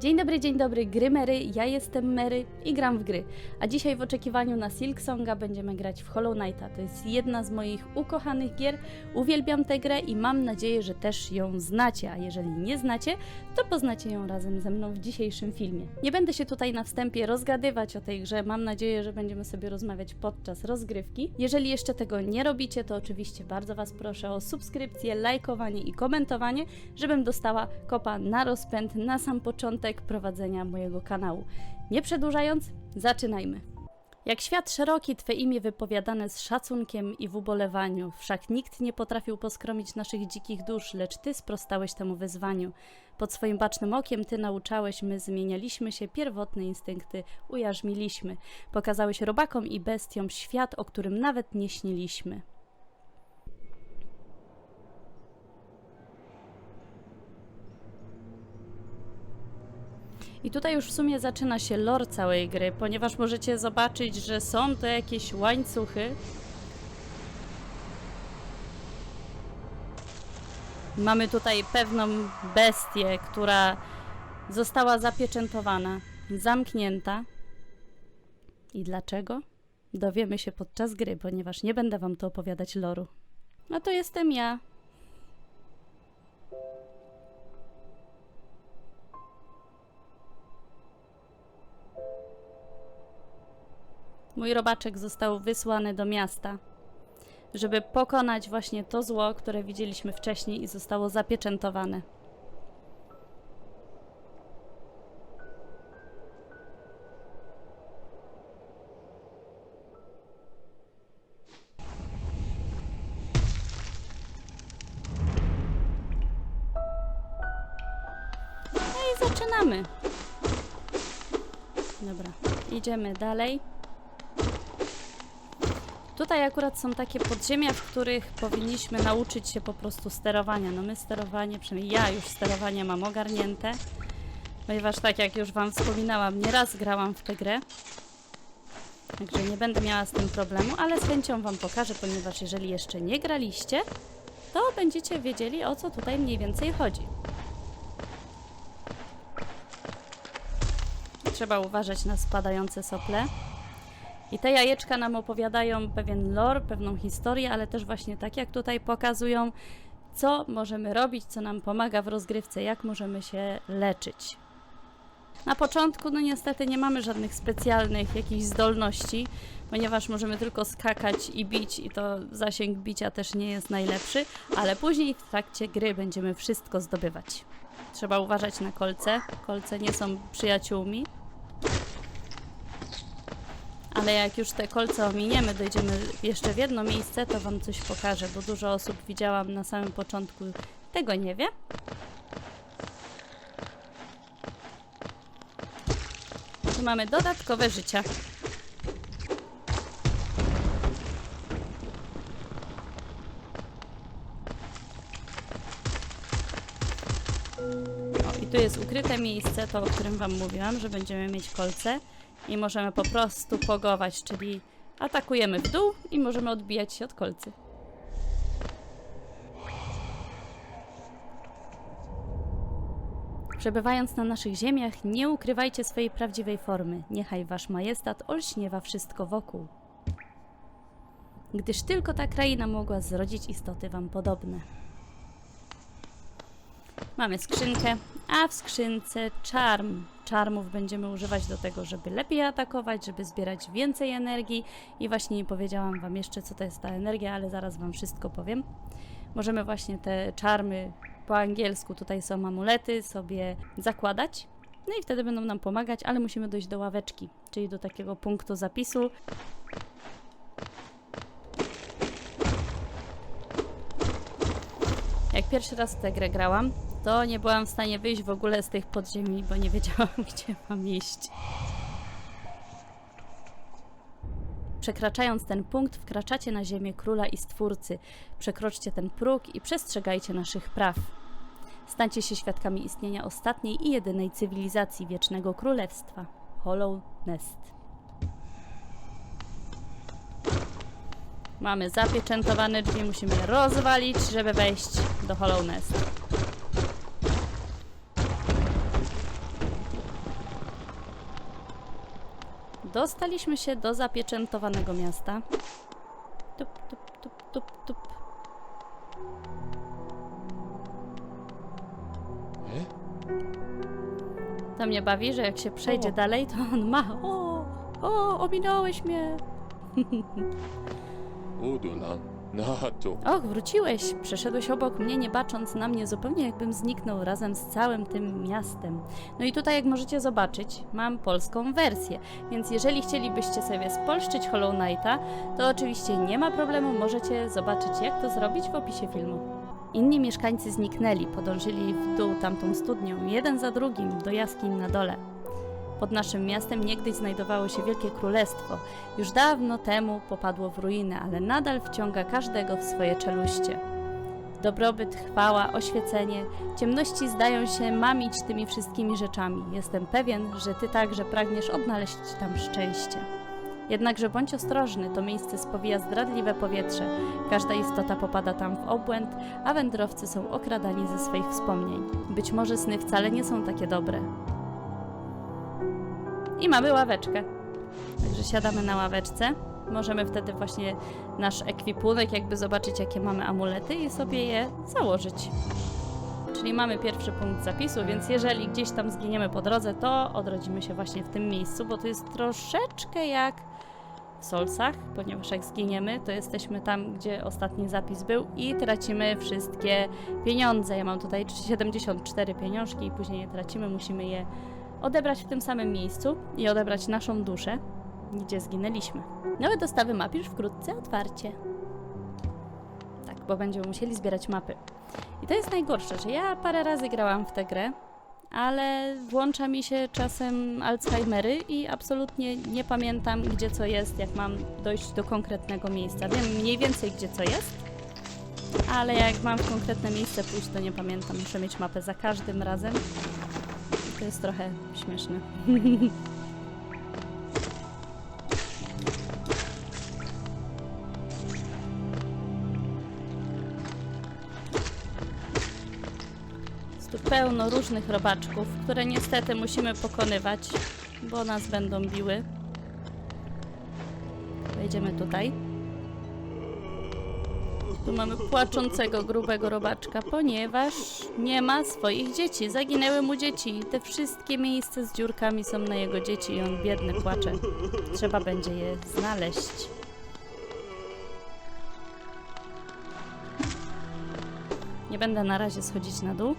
Dzień dobry, dzień dobry, gry Mary, ja jestem Mary i gram w gry. A dzisiaj w oczekiwaniu na Silksonga będziemy grać w Hollow Knighta. To jest jedna z moich ukochanych gier, uwielbiam tę grę i mam nadzieję, że też ją znacie, a jeżeli nie znacie, to poznacie ją razem ze mną w dzisiejszym filmie. Nie będę się tutaj na wstępie rozgadywać o tej grze, mam nadzieję, że będziemy sobie rozmawiać podczas rozgrywki. Jeżeli jeszcze tego nie robicie, to oczywiście bardzo Was proszę o subskrypcję, lajkowanie i komentowanie, żebym dostała kopa na rozpęd na sam początek prowadzenia mojego kanału. Nie przedłużając, zaczynajmy. Jak świat szeroki, Twe imię wypowiadane z szacunkiem i w ubolewaniu, wszak nikt nie potrafił poskromić naszych dzikich dusz, lecz Ty sprostałeś temu wyzwaniu. Pod swoim bacznym okiem Ty nauczałeś, my zmienialiśmy się, pierwotne instynkty ujarzmiliśmy. Pokazałeś robakom i bestiom świat, o którym nawet nie śniliśmy. I tutaj już w sumie zaczyna się lore całej gry, ponieważ możecie zobaczyć, że są to jakieś łańcuchy. Mamy tutaj pewną bestię, która została zapieczętowana, zamknięta. I dlaczego? Dowiemy się podczas gry, ponieważ nie będę wam to opowiadać loru. No to jestem ja. Mój robaczek został wysłany do miasta, żeby pokonać właśnie to zło, które widzieliśmy wcześniej i zostało zapieczętowane. No i zaczynamy. Dobra, idziemy dalej. Tutaj akurat są takie podziemia, w których powinniśmy nauczyć się po prostu sterowania. No my sterowanie, przynajmniej ja już sterowanie mam ogarnięte, ponieważ tak jak już Wam wspominałam, nieraz grałam w tę grę. Także nie będę miała z tym problemu, ale z chęcią Wam pokażę, ponieważ jeżeli jeszcze nie graliście, to będziecie wiedzieli o co tutaj mniej więcej chodzi. Trzeba uważać na spadające sople. I te jajeczka nam opowiadają pewien lore, pewną historię, ale też właśnie tak jak tutaj pokazują, co możemy robić, co nam pomaga w rozgrywce, jak możemy się leczyć. Na początku, no niestety, nie mamy żadnych specjalnych jakichś zdolności, ponieważ możemy tylko skakać i bić, i to zasięg bicia też nie jest najlepszy, ale później w trakcie gry będziemy wszystko zdobywać. Trzeba uważać na kolce. Kolce nie są przyjaciółmi. Ale jak już te kolce ominiemy, dojdziemy jeszcze w jedno miejsce, to Wam coś pokażę, bo dużo osób widziałam na samym początku tego nie wie. Tu mamy dodatkowe życia. O, i tu jest ukryte miejsce, to o którym Wam mówiłam, że będziemy mieć kolce i możemy po prostu pogować, czyli atakujemy w dół i możemy odbijać się od kolcy. Przebywając na naszych ziemiach, nie ukrywajcie swojej prawdziwej formy. Niechaj wasz majestat olśniewa wszystko wokół. Gdyż tylko ta kraina mogła zrodzić istoty wam podobne. Mamy skrzynkę, a w skrzynce czarm. Czarmów będziemy używać do tego, żeby lepiej atakować, żeby zbierać więcej energii. I właśnie nie powiedziałam Wam jeszcze, co to jest ta energia, ale zaraz Wam wszystko powiem. Możemy właśnie te czarmy po angielsku, tutaj są amulety, sobie zakładać. No i wtedy będą nam pomagać, ale musimy dojść do ławeczki, czyli do takiego punktu zapisu. Jak pierwszy raz tę grę grałam, to nie byłam w stanie wyjść w ogóle z tych podziemi, bo nie wiedziałam, gdzie mam iść. Przekraczając ten punkt, wkraczacie na ziemię króla i stwórcy. Przekroczcie ten próg i przestrzegajcie naszych praw. Stańcie się świadkami istnienia ostatniej i jedynej cywilizacji wiecznego królestwa Hollow Nest. Mamy zapieczętowane drzwi, musimy rozwalić, żeby wejść do Hollow Nest. Dostaliśmy się do zapieczętowanego miasta. Tup, tup, tup, tup, tup. To mnie bawi, że jak się przejdzie O. dalej, to on ma. O, o, ominąłeś mnie. Udulan, Nato. Och, wróciłeś. Przeszedłeś obok mnie, nie bacząc na mnie, zupełnie jakbym zniknął razem z całym tym miastem. No i tutaj, jak możecie zobaczyć, mam polską wersję, więc jeżeli chcielibyście sobie spolszczyć Hollow Knighta, to oczywiście nie ma problemu, możecie zobaczyć, jak to zrobić w opisie filmu. Inni mieszkańcy zniknęli, podążyli w dół tamtą studnią, jeden za drugim, do jaskiń na dole. Pod naszym miastem niegdyś znajdowało się Wielkie Królestwo. Już dawno temu popadło w ruinę, ale nadal wciąga każdego w swoje czeluście. Dobrobyt, chwała, oświecenie, ciemności zdają się mamić tymi wszystkimi rzeczami. Jestem pewien, że ty także pragniesz odnaleźć tam szczęście. Jednakże bądź ostrożny, to miejsce spowija zdradliwe powietrze. Każda istota popada tam w obłęd, a wędrowcy są okradani ze swoich wspomnień. Być może sny wcale nie są takie dobre. I mamy ławeczkę. Także siadamy na ławeczce. Możemy wtedy właśnie nasz ekwipunek, jakby zobaczyć, jakie mamy amulety i sobie je założyć. Czyli mamy pierwszy punkt zapisu, więc jeżeli gdzieś tam zginiemy po drodze, to odrodzimy się właśnie w tym miejscu, bo to jest troszeczkę jak w Solsach, ponieważ jak zginiemy, to jesteśmy tam, gdzie ostatni zapis był i tracimy wszystkie pieniądze. Ja mam tutaj 74 pieniążki i później je tracimy, musimy je odebrać w tym samym miejscu i odebrać naszą duszę, gdzie zginęliśmy. Nowe dostawy map już wkrótce otwarcie. Tak, bo będziemy musieli zbierać mapy. I to jest najgorsze, że ja parę razy grałam w tę grę, ale włącza mi się czasem Alzheimery i absolutnie nie pamiętam, gdzie co jest, jak mam dojść do konkretnego miejsca. Wiem mniej więcej, gdzie co jest, ale jak mam w konkretne miejsce pójść, to nie pamiętam. Muszę mieć mapę za każdym razem. To jest trochę śmieszne. Jest tu pełno różnych robaczków, które niestety musimy pokonywać, bo nas będą biły. Wejdziemy tutaj. Tu mamy płaczącego, grubego robaczka, ponieważ nie ma swoich dzieci. Zaginęły mu dzieci. Te wszystkie miejsca z dziurkami są na jego dzieci i on biedny płacze. Trzeba będzie je znaleźć. Nie będę na razie schodzić na dół.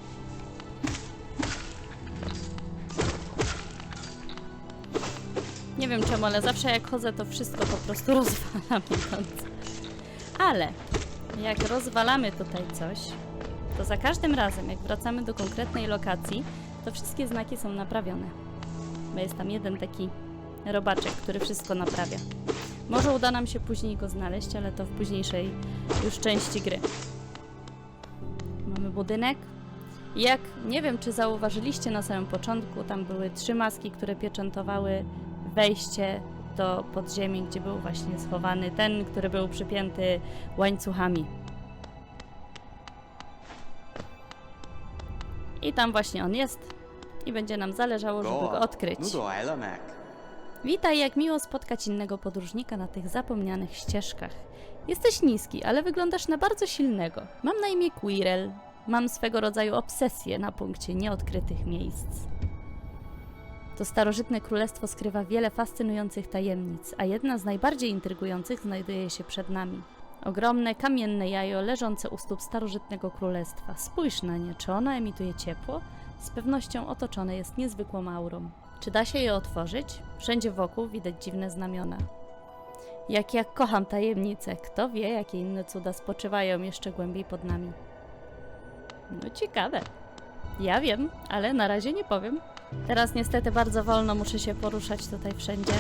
Nie wiem czemu, ale zawsze jak chodzę, to wszystko po prostu rozwalam idąc. Ale jak rozwalamy tutaj coś, to za każdym razem, jak wracamy do konkretnej lokacji, to wszystkie znaki są naprawione. Bo jest tam jeden taki robaczek, który wszystko naprawia. Może uda nam się później go znaleźć, ale to w późniejszej już części gry. Mamy budynek. Jak nie wiem, czy zauważyliście na samym początku, tam były trzy maski, które pieczętowały wejście do podziemi, gdzie był właśnie schowany ten, który był przypięty łańcuchami. I tam właśnie on jest. I będzie nam zależało, żeby go odkryć. Witaj, jak miło spotkać innego podróżnika na tych zapomnianych ścieżkach. Jesteś niski, ale wyglądasz na bardzo silnego. Mam na imię Quirrell. Mam swego rodzaju obsesję na punkcie nieodkrytych miejsc. To starożytne królestwo skrywa wiele fascynujących tajemnic, a jedna z najbardziej intrygujących znajduje się przed nami. Ogromne kamienne jajo leżące u stóp starożytnego królestwa. Spójrz na nie, czy ono emituje ciepło? Z pewnością otoczone jest niezwykłą aurą. Czy da się je otworzyć? Wszędzie wokół widać dziwne znamiona. Jak ja kocham tajemnice, kto wie, jakie inne cuda spoczywają jeszcze głębiej pod nami. No ciekawe. Ja wiem, ale na razie nie powiem. Teraz niestety bardzo wolno muszę się poruszać tutaj wszędzie.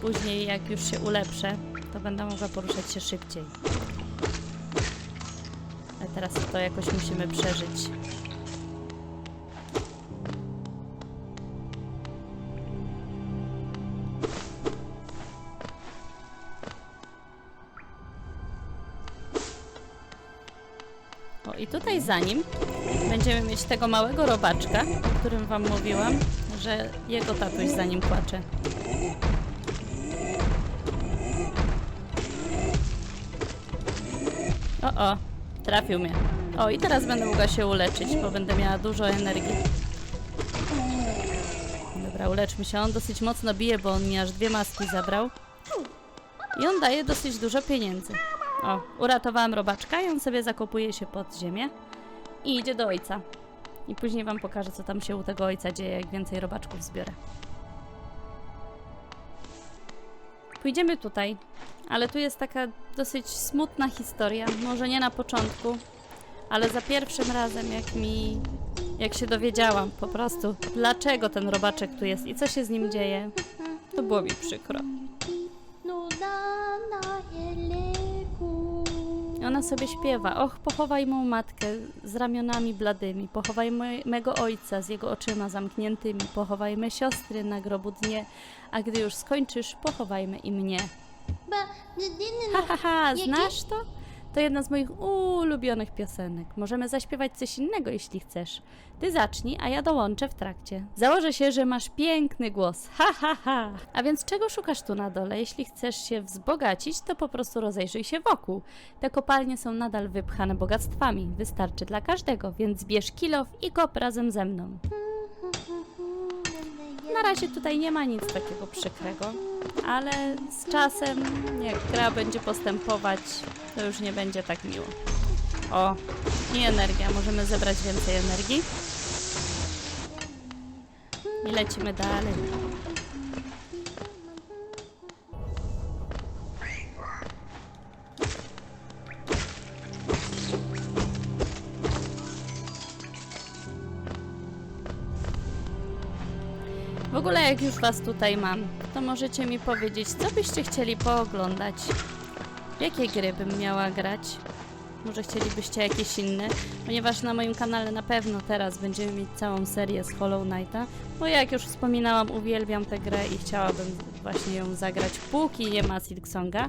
Później, jak już się ulepszę, to będę mogła poruszać się szybciej. Ale teraz to jakoś musimy przeżyć. O, i tutaj za nim będziemy mieć tego małego robaczka, o którym wam mówiłam, że jego tatuś za nim płacze. O, o, trafił mnie. O, i teraz będę mogła się uleczyć, bo będę miała dużo energii. Dobra, uleczmy się. On dosyć mocno bije, bo on mi aż dwie maski zabrał. I on daje dosyć dużo pieniędzy. O, uratowałam robaczka i on sobie zakopuje się pod ziemię i idzie do ojca. I później wam pokażę, co tam się u tego ojca dzieje, jak więcej robaczków zbiorę. Pójdziemy tutaj, ale tu jest taka dosyć smutna historia. Może nie na początku, ale za pierwszym razem, jak mi. Jak się dowiedziałam po prostu, dlaczego ten robaczek tu jest i co się z nim dzieje, to było mi przykro. I Ona sobie śpiewa. Och, pochowaj mą matkę z ramionami bladymi. Pochowaj mego ojca z jego oczyma zamkniętymi. Pochowaj me siostry na grobu dnie. A gdy już skończysz, pochowajmy i mnie. Ha, ha, ha, znasz to? To jedna z moich ulubionych piosenek. Możemy zaśpiewać coś innego, jeśli chcesz. Ty zacznij, a ja dołączę w trakcie. Założę się, że masz piękny głos. Ha, ha, ha. A więc czego szukasz tu na dole? Jeśli chcesz się wzbogacić, to po prostu rozejrzyj się wokół. Te kopalnie są nadal wypchane bogactwami. Wystarczy dla każdego, więc bierz kilof i kop razem ze mną. Na razie tutaj nie ma nic takiego przykrego, ale z czasem, jak gra będzie postępować, to już nie będzie tak miło. O, i energia. Możemy zebrać więcej energii. I lecimy dalej. Jak już was tutaj mam, to możecie mi powiedzieć, co byście chcieli pooglądać? Jakie gry bym miała grać? Może chcielibyście jakieś inne? Ponieważ na moim kanale na pewno teraz będziemy mieć całą serię z Hollow Knighta. Bo jak już wspominałam, uwielbiam tę grę i chciałabym właśnie ją zagrać, póki nie ma Silksonga.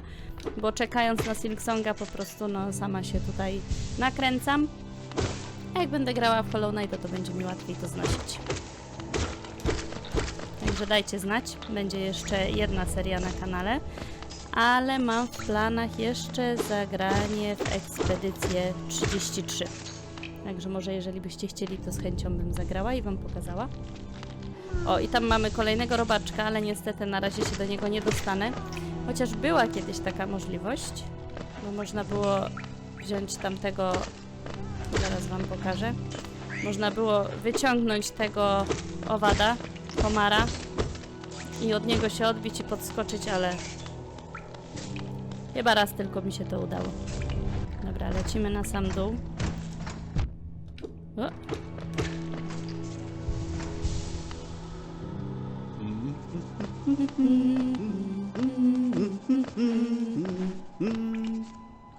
Bo czekając na Silksonga po prostu no sama się tutaj nakręcam. A jak będę grała w Hollow Knighta, to będzie mi łatwiej to znosić. Także dajcie znać. Będzie jeszcze jedna seria na kanale. Ale mam w planach jeszcze zagranie w ekspedycję 33. Także może jeżeli byście chcieli, to z chęcią bym zagrała i wam pokazała. O, i tam mamy kolejnego robaczka, ale niestety na razie się do niego nie dostanę. Chociaż była kiedyś taka możliwość, bo można było wziąć tamtego, zaraz wam pokażę. Można było wyciągnąć tego owada, komara i od niego się odbić i podskoczyć, ale chyba raz tylko mi się to udało. Dobra, lecimy na sam dół. O.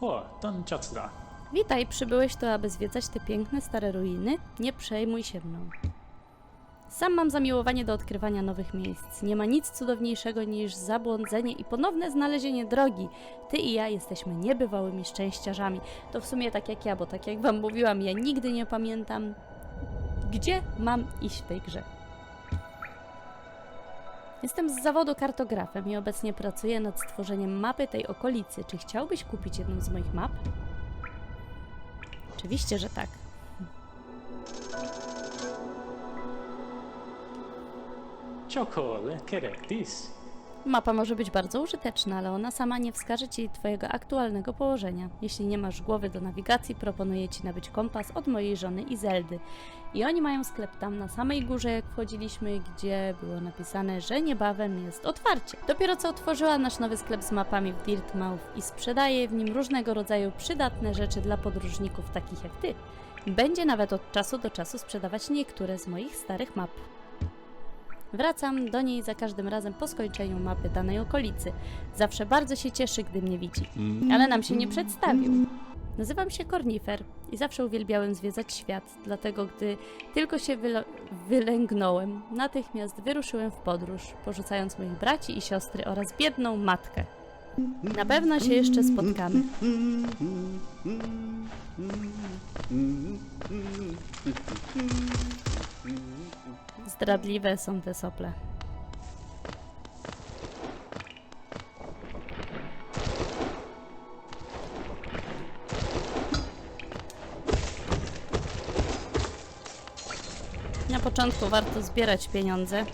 O, ten ciac da. Witaj, przybyłeś tu, aby zwiedzać te piękne stare ruiny? Nie przejmuj się mną. Sam mam zamiłowanie do odkrywania nowych miejsc. Nie ma nic cudowniejszego niż zabłądzenie i ponowne znalezienie drogi. Ty i ja jesteśmy niebywałymi szczęściarzami. To w sumie tak jak ja, bo tak jak wam mówiłam, ja nigdy nie pamiętam, gdzie mam iść w tej grze. Jestem z zawodu kartografem i obecnie pracuję nad stworzeniem mapy tej okolicy. Czy chciałbyś kupić jedną z moich map? Oczywiście, że tak. Ciokole, kerektis. Mapa może być bardzo użyteczna, ale ona sama nie wskaże Ci Twojego aktualnego położenia. Jeśli nie masz głowy do nawigacji, proponuję Ci nabyć kompas od mojej żony Izeldy. I oni mają sklep tam na samej górze, jak wchodziliśmy, gdzie było napisane, że niebawem jest otwarcie. Dopiero co otworzyła nasz nowy sklep z mapami w Dirtmouth i sprzedaje w nim różnego rodzaju przydatne rzeczy dla podróżników takich jak Ty. Będzie nawet od czasu do czasu sprzedawać niektóre z moich starych map. Wracam do niej za każdym razem po skończeniu mapy danej okolicy. Zawsze bardzo się cieszy, gdy mnie widzi. Ale nam się nie przedstawił. Nazywam się Kornifer i zawsze uwielbiałem zwiedzać świat, dlatego gdy tylko się wylęgnąłem, natychmiast wyruszyłem w podróż, porzucając moich braci i siostry oraz biedną matkę. Na pewno się jeszcze spotkamy. Zdradliwe są te sople. Na początku warto zbierać pieniądze,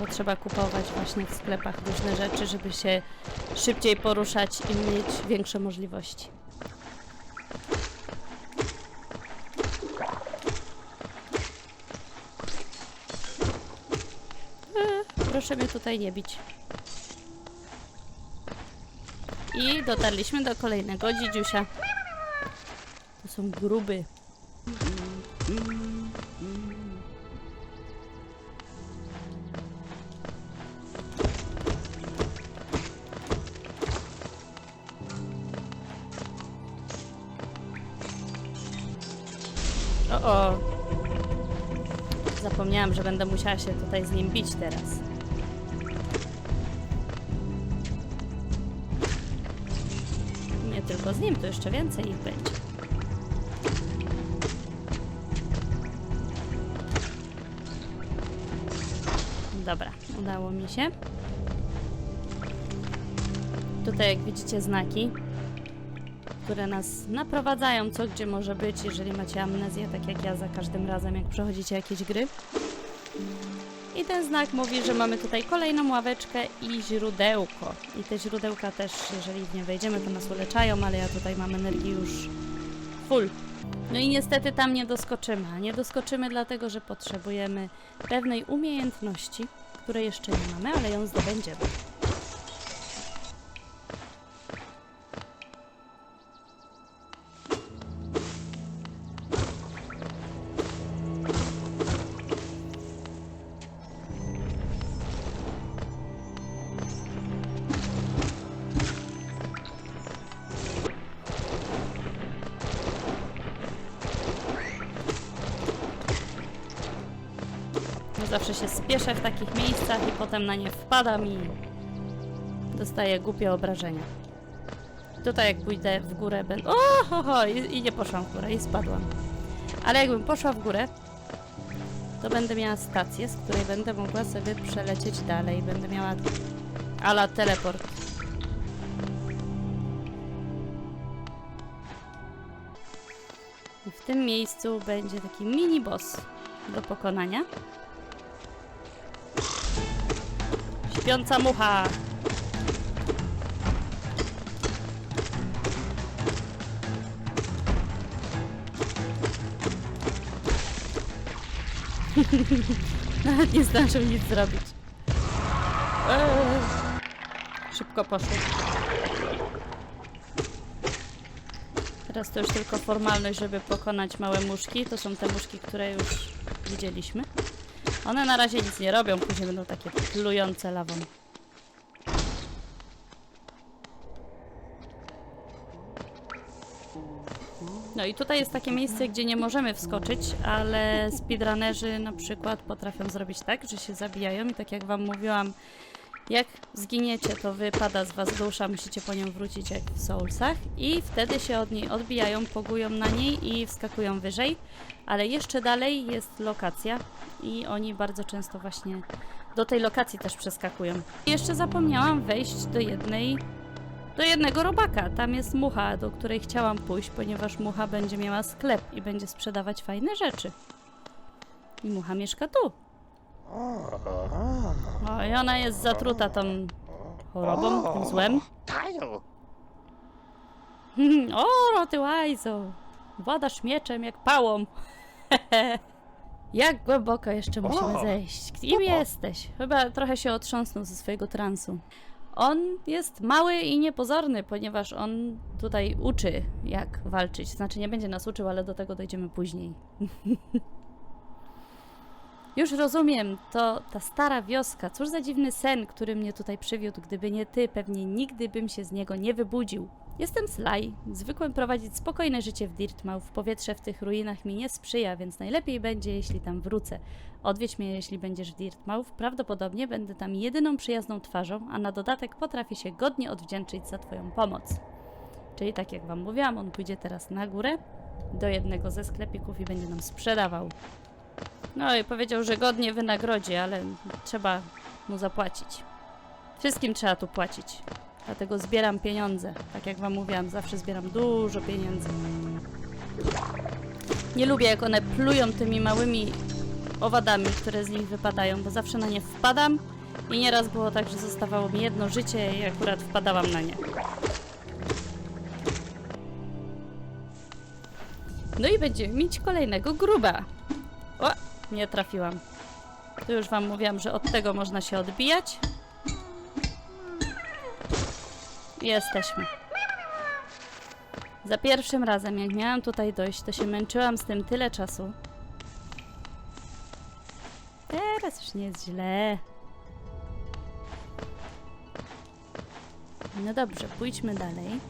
bo trzeba kupować właśnie w sklepach różne rzeczy, żeby się szybciej poruszać i mieć większe możliwości. E, proszę mnie tutaj nie bić. I dotarliśmy do kolejnego dzidziusia. To są gruby. Że będę musiała się tutaj z nim bić teraz. Nie tylko z nim, to jeszcze więcej ich będzie. Dobra, udało mi się. Tutaj, jak widzicie, znaki, które nas naprowadzają, co gdzie może być, jeżeli macie amnezję, tak jak ja za każdym razem, jak przechodzicie jakieś gry. Ten znak mówi, że mamy tutaj kolejną ławeczkę i źródełko. I te źródełka też, jeżeli w nie wejdziemy, to nas uleczają, ale ja tutaj mam energii już full. No i niestety tam nie doskoczymy. A nie doskoczymy dlatego, że potrzebujemy pewnej umiejętności, której jeszcze nie mamy, ale ją zdobędziemy. Zawsze się spieszę w takich miejscach i potem na nie wpadam i dostaję głupie obrażenia. Tutaj jak pójdę w górę będę... O, ho, ho, i, i nie poszłam w górę i spadłam. Ale jakbym poszła w górę, to będę miała stację, z której będę mogła sobie przelecieć dalej. Będę miała ala teleport. I w tym miejscu będzie taki mini boss do pokonania. Śpiąca mucha. Nawet nie zdążył nic zrobić. Eee. Szybko poszło. Teraz to już tylko formalność, żeby pokonać małe muszki. To są te muszki, które już widzieliśmy. One na razie nic nie robią, później będą takie plujące lawą. No i tutaj jest takie miejsce, gdzie nie możemy wskoczyć, ale speedrunnerzy na przykład potrafią zrobić tak, że się zabijają i tak jak wam mówiłam, jak zginiecie, to wypada z was dusza, musicie po nią wrócić jak w Soulsach i wtedy się od niej odbijają, pogują na niej i wskakują wyżej, ale jeszcze dalej jest lokacja i oni bardzo często właśnie do tej lokacji też przeskakują. Jeszcze zapomniałam wejść do jednej do jednego robaka. Tam jest mucha, do której chciałam pójść, ponieważ mucha będzie miała sklep i będzie sprzedawać fajne rzeczy. I mucha mieszka tu. O, i ona jest zatruta tą chorobą, tym złem. o, ty łajzo! Władasz mieczem jak pałą. jak głęboko jeszcze musimy zejść? Kim jesteś? Chyba trochę się otrząsnął ze swojego transu. On jest mały i niepozorny, ponieważ on tutaj uczy, jak walczyć. Znaczy, nie będzie nas uczył, ale do tego dojdziemy później. Już rozumiem, to ta stara wioska. Cóż za dziwny sen, który mnie tutaj przywiódł. Gdyby nie ty, pewnie nigdy bym się z niego nie wybudził. Jestem Sly. Zwykłem prowadzić spokojne życie w Dirtmouth. Powietrze w tych ruinach mi nie sprzyja, więc najlepiej będzie, jeśli tam wrócę. Odwiedź mnie, jeśli będziesz w Dirtmouth. Prawdopodobnie będę tam jedyną przyjazną twarzą, a na dodatek potrafię się godnie odwdzięczyć za twoją pomoc. Czyli tak jak wam mówiłam, on pójdzie teraz na górę do jednego ze sklepików i będzie nam sprzedawał. No i powiedział, że godnie wynagrodzi, ale trzeba mu zapłacić. Wszystkim trzeba tu płacić. Dlatego zbieram pieniądze. Tak jak wam mówiłam, zawsze zbieram dużo pieniędzy. Nie lubię, jak one plują tymi małymi owadami, które z nich wypadają, bo zawsze na nie wpadam i nieraz było tak, że zostawało mi jedno życie i akurat wpadałam na nie. No i będziemy mieć kolejnego gruba. Nie trafiłam. Tu już wam mówiłam, że od tego można się odbijać. Jesteśmy. Za pierwszym razem, jak miałam tutaj dojść, to się męczyłam z tym tyle czasu. Teraz już nie jest źle. No dobrze, pójdźmy dalej.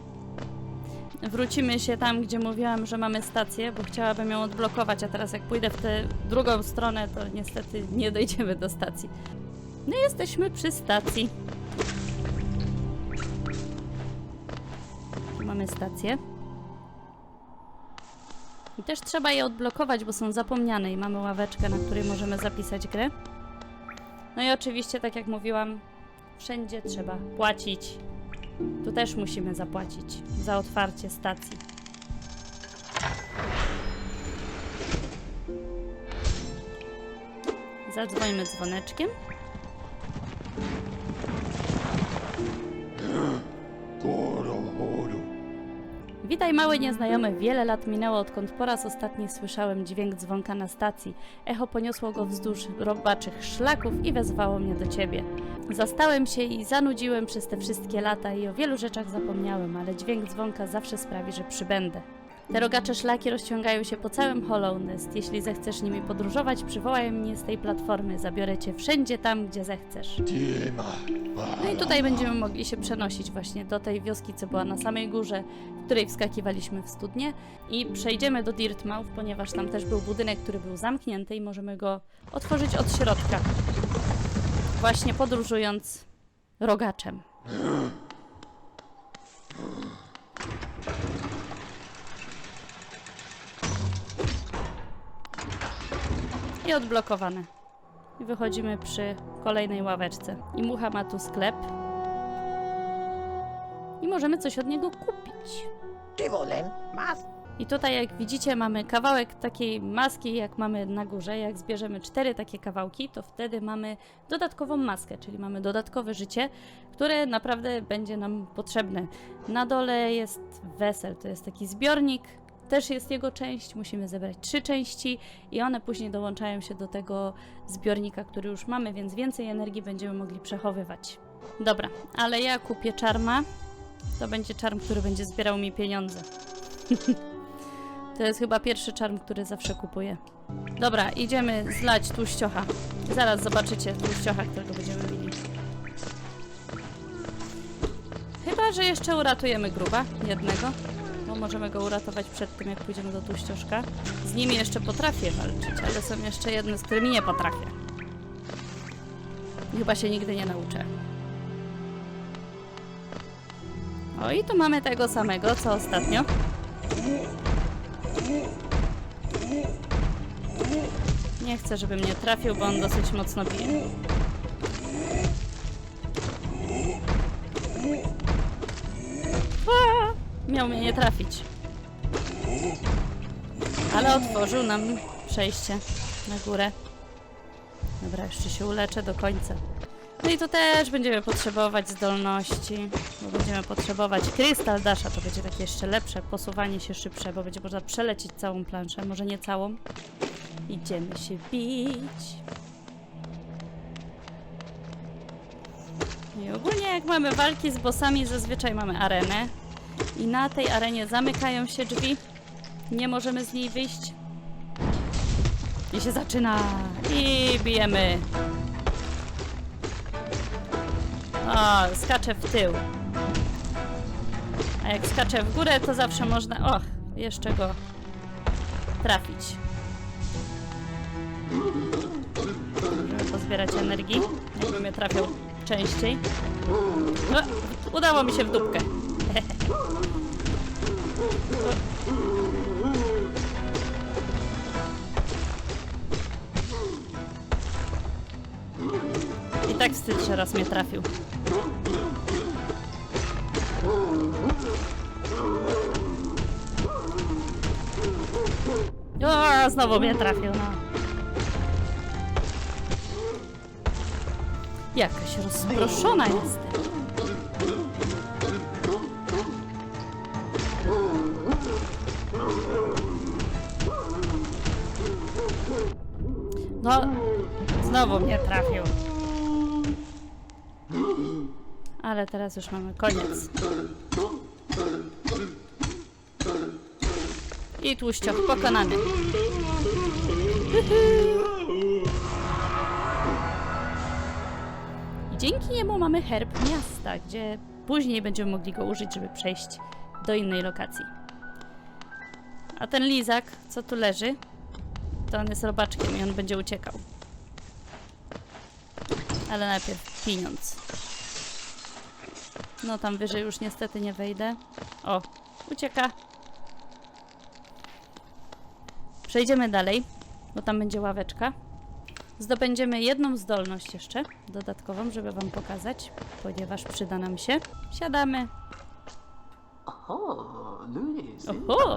Wrócimy się tam, gdzie mówiłam, że mamy stację, bo chciałabym ją odblokować, a teraz jak pójdę w tę drugą stronę, to niestety nie dojdziemy do stacji. No jesteśmy przy stacji. Tu mamy stację. I też trzeba je odblokować, bo są zapomniane i mamy ławeczkę, na której możemy zapisać grę. No i oczywiście, tak jak mówiłam, wszędzie trzeba płacić. Tu też musimy zapłacić za otwarcie stacji. Zadzwońmy dzwoneczkiem. Witaj mały nieznajomy, wiele lat minęło odkąd po raz ostatni słyszałem dźwięk dzwonka na stacji. Echo poniosło go wzdłuż robaczych szlaków i wezwało mnie do ciebie. Zastałem się i zanudziłem przez te wszystkie lata i o wielu rzeczach zapomniałem, ale dźwięk dzwonka zawsze sprawi, że przybędę. Te rogacze szlaki rozciągają się po całym Hollow Nest. Jeśli zechcesz nimi podróżować, przywołaj mnie z tej platformy. Zabiorę cię wszędzie tam, gdzie zechcesz. No i tutaj będziemy mogli się przenosić właśnie do tej wioski, co była na samej górze, w której wskakiwaliśmy w studnie i przejdziemy do Dirtmouth, ponieważ tam też był budynek, który był zamknięty i możemy go otworzyć od środka. Właśnie podróżując rogaczem. I odblokowane. I wychodzimy przy kolejnej ławeczce. I mucha ma tu sklep. I możemy coś od niego kupić. Czy wolę? Mas? I tutaj, jak widzicie, mamy kawałek takiej maski, jak mamy na górze. Jak zbierzemy cztery takie kawałki, to wtedy mamy dodatkową maskę, czyli mamy dodatkowe życie, które naprawdę będzie nam potrzebne. Na dole jest wesel, to jest taki zbiornik. Też jest jego część, musimy zebrać trzy części i one później dołączają się do tego zbiornika, który już mamy, więc więcej energii będziemy mogli przechowywać. Dobra, ale ja kupię czarma. To będzie czarm, który będzie zbierał mi pieniądze. To jest chyba pierwszy czarm, który zawsze kupuję. Dobra, idziemy zlać tłuściocha. Zaraz zobaczycie tłuściocha, którego będziemy mieli. Chyba, że jeszcze uratujemy gruba jednego. Bo możemy go uratować przed tym, jak pójdziemy do tłuścioszka. Z nimi jeszcze potrafię walczyć, ale są jeszcze jedne, z którymi nie potrafię. Chyba się nigdy nie nauczę. O, i tu mamy tego samego, co ostatnio. Nie chcę, żeby mnie trafił, bo on dosyć mocno bije. Miał mnie nie trafić. Ale otworzył nam przejście na górę. Dobra, jeszcze się uleczę do końca. No i tu też będziemy potrzebować zdolności, bo będziemy potrzebować krystal dasza, to będzie takie jeszcze lepsze, posuwanie się szybsze, bo będzie można przelecieć całą planszę, może nie całą. Idziemy się bić. I ogólnie jak mamy walki z bossami, zazwyczaj mamy arenę. I na tej arenie zamykają się drzwi. Nie możemy z niej wyjść. I się zaczyna. I bijemy. O, skaczę w tył. A jak skaczę w górę, to zawsze można... Och, jeszcze go trafić. Żeby pozbierać energii, jakby mnie trafiał częściej. O, udało mi się w dupkę. I tak wstyd, że raz mnie trafił. O, znowu mnie trafił, no. Jakaś rozproszona jestem. No, znowu mnie trafił. Ale teraz już mamy koniec. I tłuścioch pokonany. I dzięki niemu mamy herb miasta, gdzie później będziemy mogli go użyć, żeby przejść do innej lokacji. A ten lizak, co tu leży, to on jest robaczkiem i on będzie uciekał. Ale najpierw pieniądz. No tam wyżej już niestety nie wejdę. O, ucieka. Przejdziemy dalej, bo tam będzie ławeczka. Zdobędziemy jedną zdolność jeszcze, dodatkową, żeby wam pokazać, ponieważ przyda nam się. Siadamy. Oho,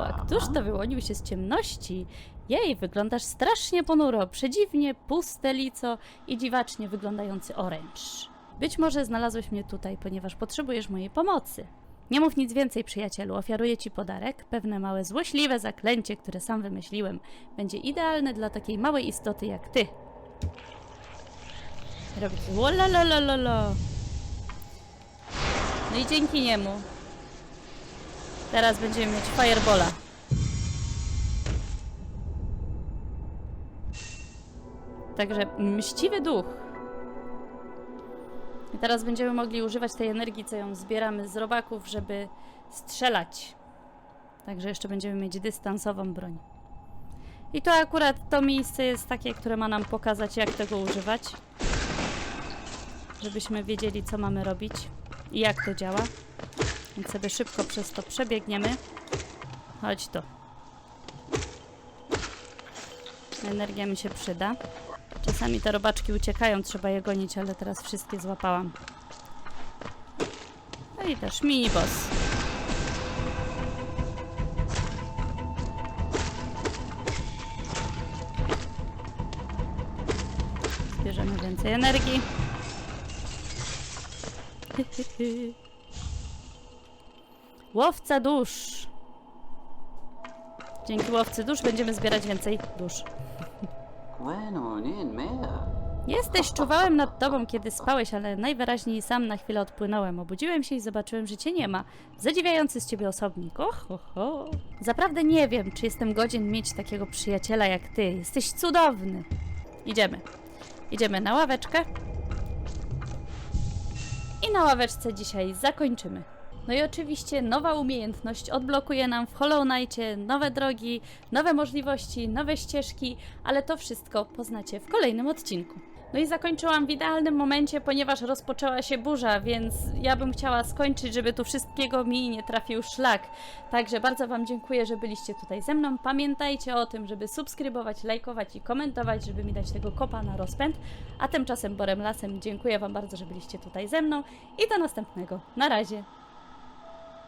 a któż to wyłonił się z ciemności? Jej, wyglądasz strasznie ponuro, przedziwnie, puste lico i dziwacznie wyglądający oręcz. Być może znalazłeś mnie tutaj, ponieważ potrzebujesz mojej pomocy. Nie mów nic więcej, przyjacielu. Ofiaruję ci podarek, pewne małe złośliwe zaklęcie, które sam wymyśliłem. Będzie idealne dla takiej małej istoty jak ty. Robię Łololololo. No i dzięki niemu teraz będziemy mieć Firebola. Także mściwy duch. I teraz będziemy mogli używać tej energii, co ją zbieramy z robaków, żeby strzelać. Także jeszcze będziemy mieć dystansową broń. I to akurat to miejsce jest takie, które ma nam pokazać, jak tego używać. Żebyśmy wiedzieli, co mamy robić i jak to działa. Więc sobie szybko przez to przebiegniemy. Chodź tu. Energia mi się przyda. Czasami te robaczki uciekają, trzeba je gonić, ale teraz wszystkie złapałam. No i też mini boss. Zbierzemy więcej energii. Łowca dusz. Dzięki łowcy dusz będziemy zbierać więcej dusz. Jesteś, czuwałem nad tobą, kiedy spałeś, ale najwyraźniej sam na chwilę odpłynąłem. Obudziłem się i zobaczyłem, że cię nie ma. Zadziwiający z ciebie osobnik. Och, ho, ho. Zaprawdę nie wiem, czy jestem godzien mieć takiego przyjaciela jak ty. Jesteś cudowny. Idziemy. Idziemy na ławeczkę. I na ławeczce dzisiaj zakończymy. No i oczywiście nowa umiejętność odblokuje nam w Hollow Knightie nowe drogi, nowe możliwości, nowe ścieżki, ale to wszystko poznacie w kolejnym odcinku. No i zakończyłam w idealnym momencie, ponieważ rozpoczęła się burza, więc ja bym chciała skończyć, żeby tu wszystkiego mi nie trafił szlak. Także bardzo Wam dziękuję, że byliście tutaj ze mną. Pamiętajcie o tym, żeby subskrybować, lajkować i komentować, żeby mi dać tego kopa na rozpęd. A tymczasem Borem Lasem dziękuję Wam bardzo, że byliście tutaj ze mną i do następnego. Na razie.